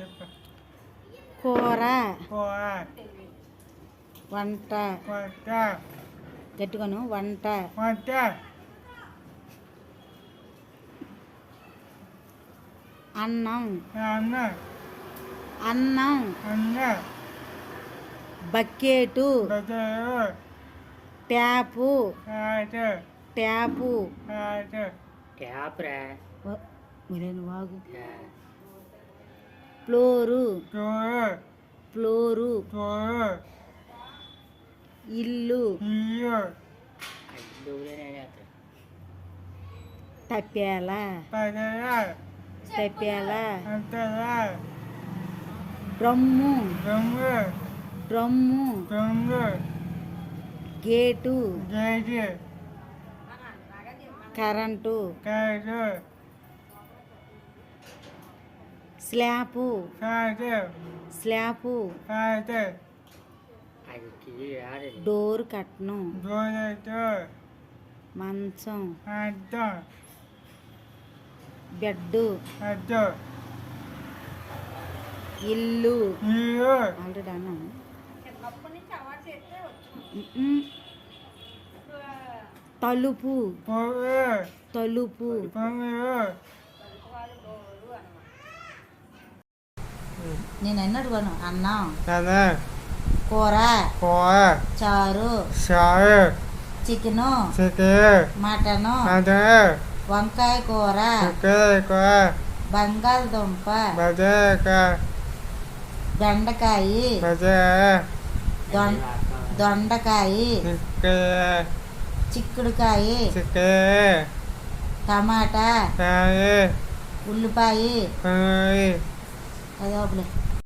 చెప్పు కూర. కూర. వంట. వంట. గట్టిగాను వంట. వంట. అన్నం. అన్న. అన్నం. అన్న. Bucket tap. ట్యాపు. ట్యాప్ రా మీరేను వాగు ఫ్లోరు ఫ్లోరు ఇల్లు. తప్పేల తప్పేల drum drum gate. Current. Slab. Slab. Door కట్నం. మంచం. బెడ్ ఇల్లు. ఇల్లు. ఆల్రెడీ అన్నాను. మ్మ్. తలుపు. తలుపు. నేను ఎన్నడు కొను అన్నం కూర. కూర. చారు. చారు. చికెను. Chicken mutton. అదే. వంకాయ కూర. చికెన్ కూర. బంగాళదుంప. బజార్ బెండకాయ. దొండకాయ. చిక్కుడుకాయ. టమాటా. ఉల్లిపాయ. هذا أغلى